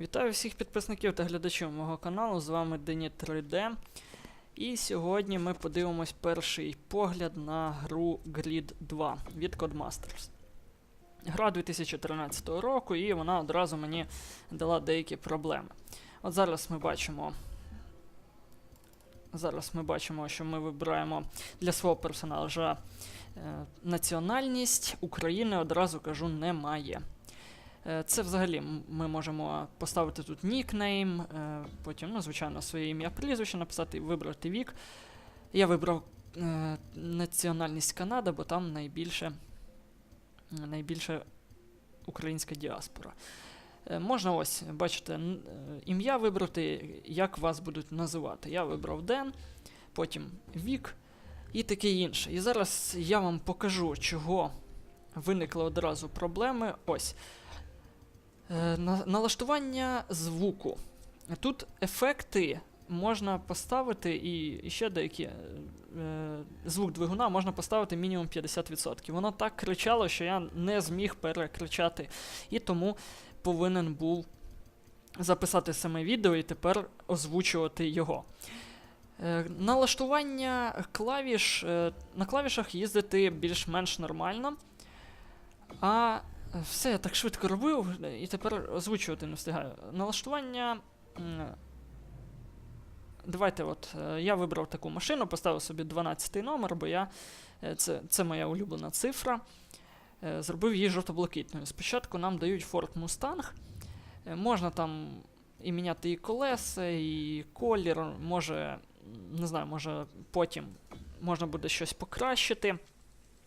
Вітаю всіх підписників та глядачів мого каналу. З вами Дені 3D. І сьогодні ми подивимось перший погляд на гру Grid 2 від Codemasters. Гра 2013 року, і вона одразу мені дала деякі проблеми. От зараз ми бачимо. Зараз ми бачимо, що ми вибираємо для свого персонажа е, національність України, одразу кажу, немає. Е, Це взагалі ми можемо поставити тут нікнейм, е, потім, ну, звичайно, своє ім'я прізвище написати, і вибрати вік. Я вибрав е, національність Канада, бо там найбільше, найбільше українська діаспора. Можна ось, бачите, ім'я вибрати, як вас будуть називати. Я вибрав Ден, потім Вік і таке інше. І зараз я вам покажу, чого виникли одразу проблеми. Ось. Е, на- налаштування звуку. Тут ефекти можна поставити, і, ще деякі е, звук двигуна можна поставити мінімум 50%. Воно так кричало, що я не зміг перекричати. І тому повинен був записати саме відео і тепер озвучувати його. Е, налаштування клавіш. На клавішах їздити більш-менш нормально. А Все, я так швидко робив, і тепер озвучувати не встигаю. Налаштування. Давайте, от, е, я вибрав таку машину, поставив собі 12 номер, бо я, е, це, це моя улюблена цифра. Е, Зробив її жовто-блакитною. Спочатку нам дають Ford Mustang. Можна там і міняти і колеса, і колір, може, не знаю, може потім можна буде щось покращити.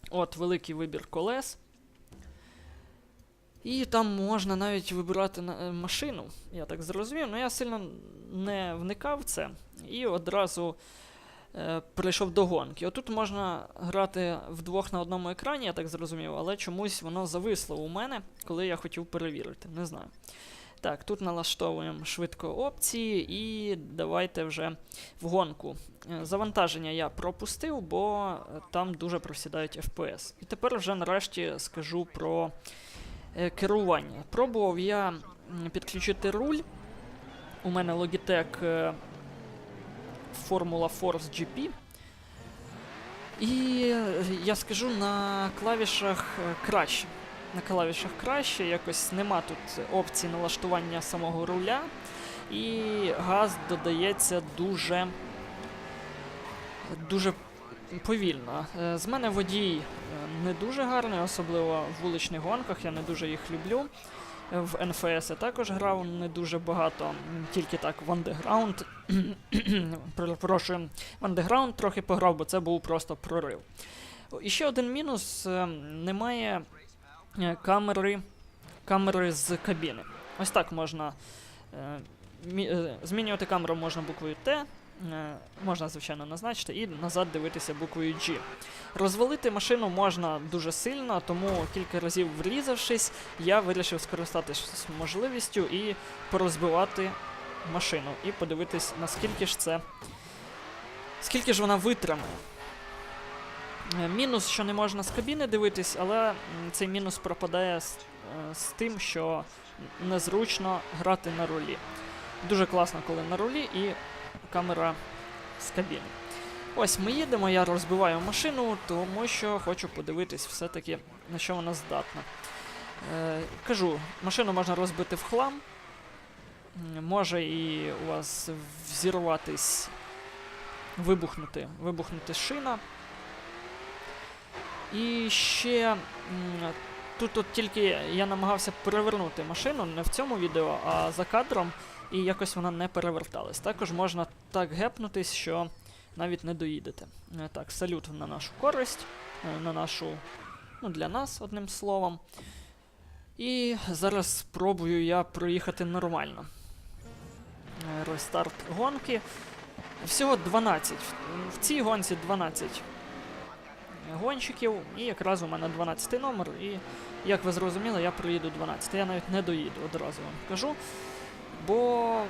От, великий вибір колес. І там можна навіть вибирати е, машину, я так зрозумів, але я сильно не вникав в це. І одразу е, перейшов до гонки. Отут можна грати вдвох на одному екрані, я так зрозумів, але чомусь воно зависло у мене, коли я хотів перевірити. Не знаю. Так, тут налаштовуємо швидко опції і давайте вже в гонку. Е, Завантаження я пропустив, бо там дуже просідають FPS. І тепер вже нарешті скажу про керування. Пробував я підключити руль. У мене Logitech е, Formula Force GP. І е, я скажу на клавішах е, краще. На клавішах краще, якось нема тут опції налаштування самого руля. І газ додається дуже. дуже повільно. Е, З мене водій е, не дуже гарний, особливо в вуличних гонках, я не дуже їх люблю. Е, В NFS я також грав не дуже багато, тільки так в Underground. Перепрошую, в Underground трохи пограв, бо це був просто прорив. І ще один мінус: немає камери, камери з кабіни. Ось так можна. мі- Змінювати камеру можна буквою Т, можна, звичайно, назначити, і назад дивитися буквою G. Розвалити машину можна дуже сильно, тому кілька разів врізавшись, я вирішив скористатися можливістю і порозбивати машину, і подивитись, наскільки ж це. Скільки ж вона витримає. Е, Мінус, що не можна з кабіни дивитись, але цей мінус пропадає з, е, з тим, що незручно грати на рулі. Дуже класно, коли на рулі і камера з кабіни. Ось ми їдемо, я розбиваю машину, тому що хочу подивитись все-таки, на що вона здатна. Е, кажу, машину можна розбити в хлам. Може і у вас взірватись, вибухнути, вибухнути шина. І ще тут от тільки я намагався перевернути машину не в цьому відео, а за кадром, і якось вона не переверталась. Також можна так гепнутись, що навіть не доїдете. Е, Так, салют на нашу користь, е, на нашу, ну, для нас, одним словом. І зараз спробую я проїхати нормально. Е, Рестарт гонки. Всього 12. В цій гонці 12 гонщиків, і якраз у мене 12 номер, і як ви зрозуміли, я проїду 12. Я навіть не доїду, одразу вам кажу. Бо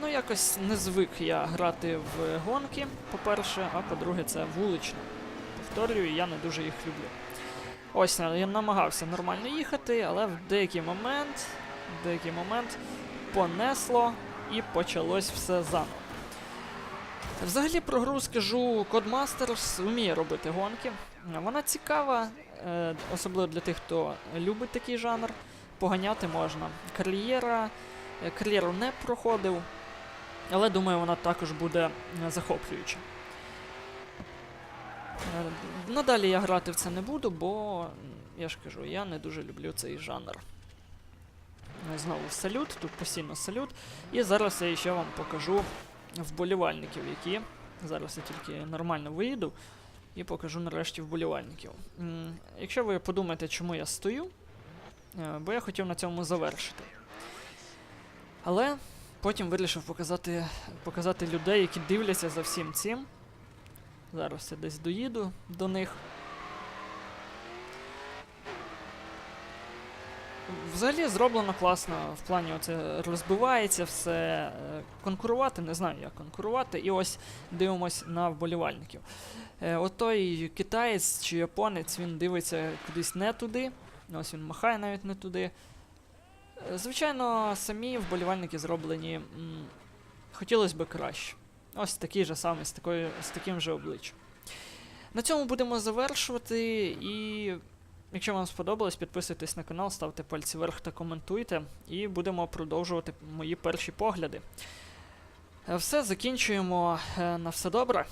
ну якось не звик я грати в гонки, по-перше, а по-друге, це вулично. Повторюю, я не дуже їх люблю. Ось я намагався нормально їхати, але в деякий момент в деякий момент понесло і почалось все заново. Взагалі про гру скажу, Codemasters вміє робити гонки. Вона цікава, е, особливо для тих, хто любить такий жанр. Поганяти можна. Кар'єра. е, Кар'єру не проходив, але думаю, вона також буде е, захоплююча. Е, Надалі я грати в це не буду, бо я ж кажу, я не дуже люблю цей жанр. Е, Знову салют, тут постійно салют. І зараз я ще вам покажу вболівальників, які. Зараз я тільки нормально виїду і покажу нарешті вболівальників. Якщо ви подумаєте, чому я стою, бо я хотів на цьому завершити. Але потім вирішив показати, показати людей, які дивляться за всім цим. Зараз я десь доїду до них. Взагалі зроблено класно в плані оце розбивається все. е, Конкурувати, не знаю як конкурувати. І ось дивимось на вболівальників. Е, от той китаєць чи японець він дивиться кудись не туди. Ось він махає навіть не туди. Звичайно, самі вболівальники зроблені. м, хотілося б краще. Ось такий же самий, з, такою, з таким же обличчям. На цьому будемо завершувати. І якщо вам сподобалось, підписуйтесь на канал, ставте пальці вверх та коментуйте. І будемо продовжувати мої перші погляди. Е, Все, закінчуємо. Е, На все добре.